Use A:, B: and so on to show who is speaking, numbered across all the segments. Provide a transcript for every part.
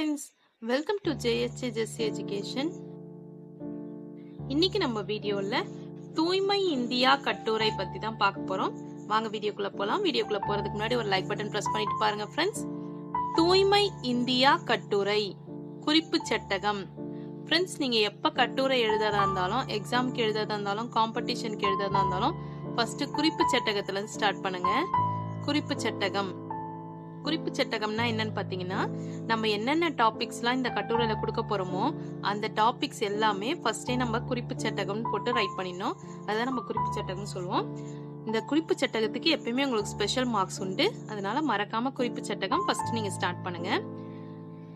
A: Friends welcome to JSA Jessie education இன்னைக்கு நம்ம வீடியோவில் தூய்மை இந்தியா கட்டுரை பற்றி தான் பார்க்க போகிறோம் வாங்க வீடியோக்குள்ளே போகலாம் வீடியோக்குள்ளே போகிறதுக்கு முன்னாடி ஒரு லைக் பட்டன் ப்ரெஸ் பண்ணிட்டு பாருங்க ஃப்ரெண்ட்ஸ் தூய்மை இந்தியா கட்டுரை குறிப்பு சட்டகம். ஃப்ரெண்ட்ஸ் நீங்கள் எப்போ கட்டுரை எழுதுறதா இருந்தாலும் எக்ஸாம்க்கு எழுதுறதா இருந்தாலும் காம்படிஷனுக்கு எழுதுறதா இருந்தாலும் ஃபர்ஸ்ட் குறிப்பு சட்டகத்துலேருந்து ஸ்டார்ட் பண்ணுங்க. குறிப்பு சட்டகம். குறிப்பு சட்டகம்னா என்னன்னு பார்த்தீங்கன்னா நம்ம என்னென்ன டாபிக்ஸ்லாம் இந்த கட்டுரையில் கொடுக்க போகிறோமோ அந்த டாபிக்ஸ் எல்லாமே ஃபஸ்ட்டே நம்ம குறிப்பு சட்டகம்னு போட்டு ரைட் பண்ணிடணும். அதான் நம்ம குறிப்பு சட்டகம்னு சொல்லுவோம். இந்த குறிப்பு சட்டகத்துக்கு எப்பயுமே உங்களுக்கு ஸ்பெஷல் மார்க்ஸ் உண்டு. அதனால மறக்காம குறிப்பு சட்டகம் ஃபர்ஸ்ட் நீங்க ஸ்டார்ட் பண்ணுங்க.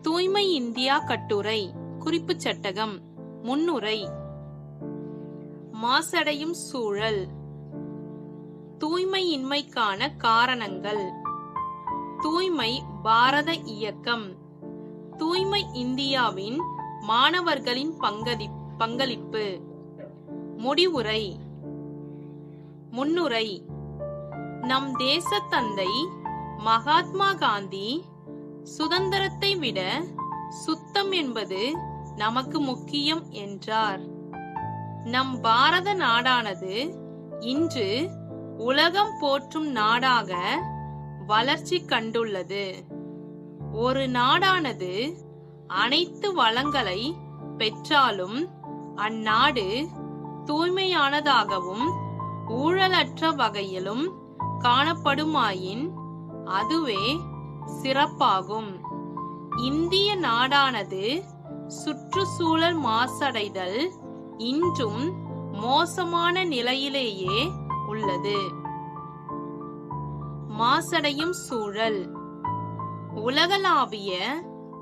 A: தூய்மை இந்தியா கட்டுரை குறிப்பு சட்டகம் முன்னுரை. மாசடையும் சூழல் தூய்மையின்மைக்கான காரணங்கள். தூய்மை பாரத இயக்கம். தூய்மை இந்தியாவின் மாணவர்களின் பங்கதி பங்களிப்பு. முடிவுரை. முன்னுரை. நம் தேச தந்தை மகாத்மா காந்தி சுதந்திரத்தை விட சுத்தம் என்பது நமக்கு முக்கியம் என்றார். நம் பாரத நாடானது இன்று உலகம் போற்றும் நாடாக வளர்ச்சி கண்டுள்ளது. ஒரு நாடானது அனைத்து வளங்களை பெற்றாலும் அந்நாடு தூய்மையானதாகவும் ஊழலற்ற வகையிலும் காணப்படுமாயின் அதுவே சிறப்பாகும். இந்திய நாடானது சுற்றுச்சூழல் மாசடைதல் இன்றும் மோசமான நிலையிலேயே உள்ளது. மாசடையும் சூழல். உலகளாவிய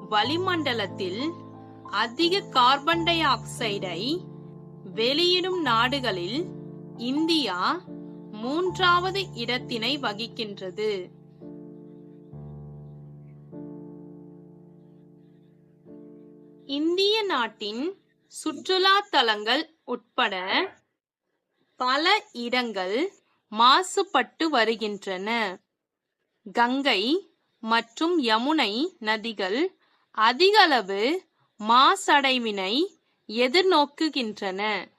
A: வளிமண்டலத்தில் அதிக கார்பன் டை ஆக்சைடை வெளியிடும் நாடுகளில் இந்தியா மூன்றாவது இடத்தினை வகிக்கின்றது. இந்திய நாட்டின் சுற்றுலா தலங்கள் உட்பட பல இடங்கள் மாசுபட்டு வருகின்றன. கங்கை மற்றும் யமுனை நதிகள் அதிகளவு மாசடைவினை எதிர்நோக்குகின்றன.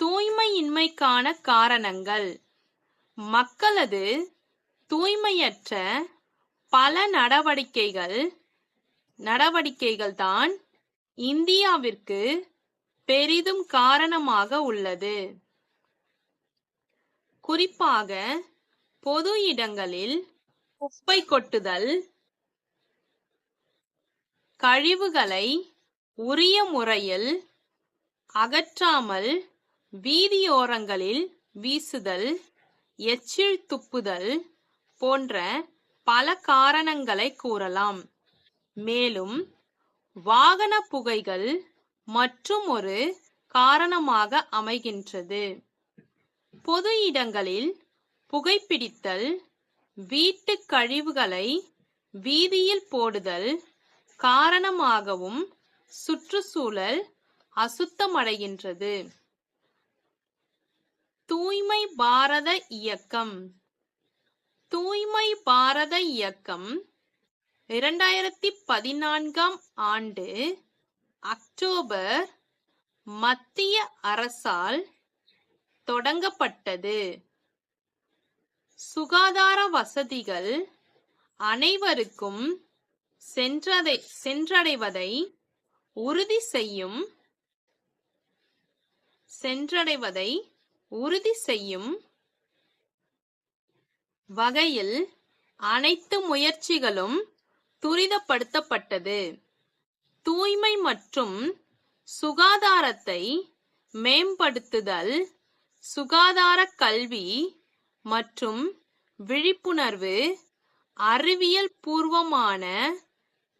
A: தூய்மையின்மைக்கான காரணங்கள். மக்களது தூய்மையற்ற பல நடவடிக்கைகள் நடவடிக்கைகள் தான் இந்தியாவிற்கு பெரிதும் காரணமாக உள்ளது. குறிப்பாக பொது இடங்களில் குப்பை கொட்டுதல் கழிவுகளை உரிய முறையில் அகற்றாமல் வீதியோரங்களில் வீசுதல் எச்சில் துப்புதல் போன்ற பல காரணங்களை கூறலாம். மேலும் வாகன புகைகள் மற்றும் ஒரு காரணமாக அமைகின்றது. பொது இடங்களில் புகைப்பிடித்தல் வீட்டு கழிவுகளை வீதியில் போடுதல் காரணமாகவும் சுற்றுச்சூழல் அசுத்தமடைகின்றது. தூய்மை பாரத இயக்கம். தூய்மை பாரத இயக்கம் இரண்டாயிரத்தி பதினான்காம் ஆண்டு அக்டோபர் மத்திய அரசால் தொடங்கப்பட்டது. சுகாதார வசதிகள் அனைவருக்கும் சென்றதை சென்றடைவதை உறுதி செய்யும் சென்றடைவதை உறுதி செய்யும் வகையில் அனைத்து முயற்சிகளும் துரிதப்படுத்தப்பட்டது. தூய்மை மற்றும் சுகாதாரத்தை மேம்படுத்துதல் சுகாதார கல்வி மற்றும் விழிப்புணர்வு அறிவியல் பூர்வமான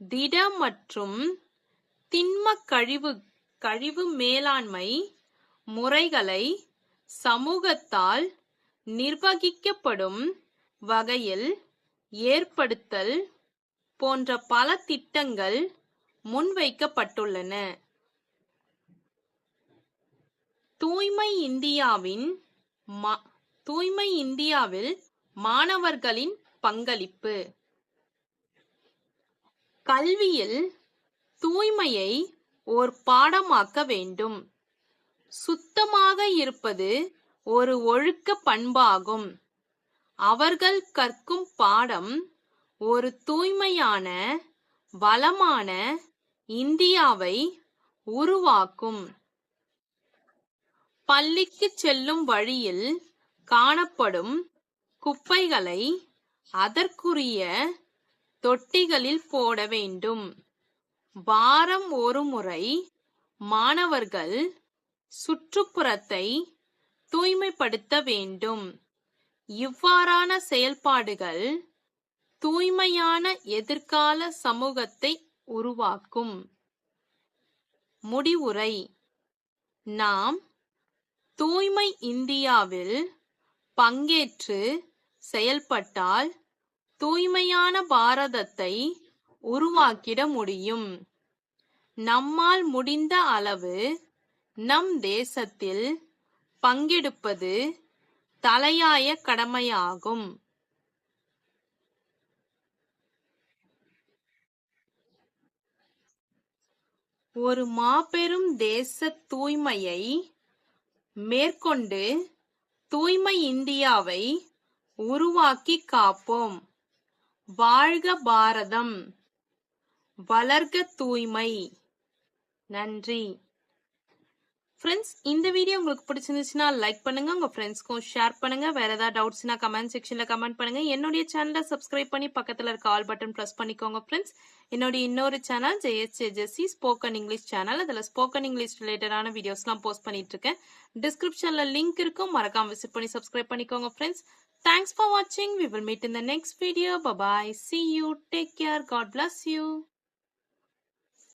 A: திட மற்றும் திண்ம கழிவு கழிவு மேலாண்மை முறைகளை சமூகத்தால் நிர்வகிக்கப்படும் வகையில் ஏற்படுத்தல் போன்ற பல திட்டங்கள் முன்வைக்கப்பட்டுள்ளன. தூய்மை இந்தியாவின் மா- தூய்மை இந்தியாவில் மாணவர்களின் பங்களிப்பு. கல்வியில் தூய்மையை ஓர் பாடமாக்க வேண்டும். சுத்தமாக இருப்பது ஒரு ஒழுக்க பண்பாகும். அவர்கள் கற்கும் பாடம் ஒரு தூய்மையான வளமான இந்தியாவை உருவாக்கும். பள்ளிக்கு செல்லும் வழியில் காணப்படும் குப்பைகளை அதற்குரிய தொட்டிகளில் போட வேண்டும். வாரம் ஒரு முறை மாணவர்கள் சுற்றுப்புறத்தை தூய்மைப்படுத்த வேண்டும். இவ்வாறான செயல்பாடுகள் தூய்மையான எதிர்கால சமூகத்தை உருவாக்கும். முடிவுரை. நாம் தூய்மை இந்தியாவில் பங்கேற்று செயல்பட்டால் தூய்மையான பாரதத்தை உருவாக்கிட முடியும். நம்மால் முடிந்த அளவு நம் தேசத்தில் பங்கெடுப்பது தலையாய கடமையாகும். ஒரு மாபெரும் தேச தூய்மையை மேற்கொண்டு தூய்மை இந்தியாவை உருவாக்கி காப்போம். வாழ்க பாரதம். வளர்க தூய்மை. நன்றி. ஃப்ரெண்ட்ஸ் இந்த வீடியோ உங்களுக்கு பிடிச்சிருந்துச்சுன்னா லைக் பண்ணுங்க உங்க ஃப்ரெண்ட்ஸ்க்கும் ஷேர் பண்ணுங்க. வேற ஏதாவது டவுட்ஸ்னா கமெண்ட் செக்ஷன்ல கமெண்ட் பண்ணுங்க. என்னுடைய சேனலை சப்ஸ்கிரைப் பண்ணி பக்கத்துல இருக்க ஆல் பட்டன் ப்ரெஸ் பண்ணிக்கோங்க ஃப்ரெண்ட்ஸ் என்னுடைய இன்னொரு channel JS Jessie spoken English channel அதில் ஸ்போக்கன் இங்கிலீஷ் ரிலேட்டடான வீடியோஸ்லாம் போஸ்ட் பண்ணிட்டு இருக்கேன். டிஸ்கிரிப்ஷன்ல லிங்க் இருக்கும். மறக்காம விசிட் பண்ணி சப்ஸ்கிரைப் பண்ணிக்கோங்க ஃப்ரெண்ட்ஸ் தேங்க்ஸ் ஃபார் வாட்சிங் we will meet in the next video bye bye see you take care God bless you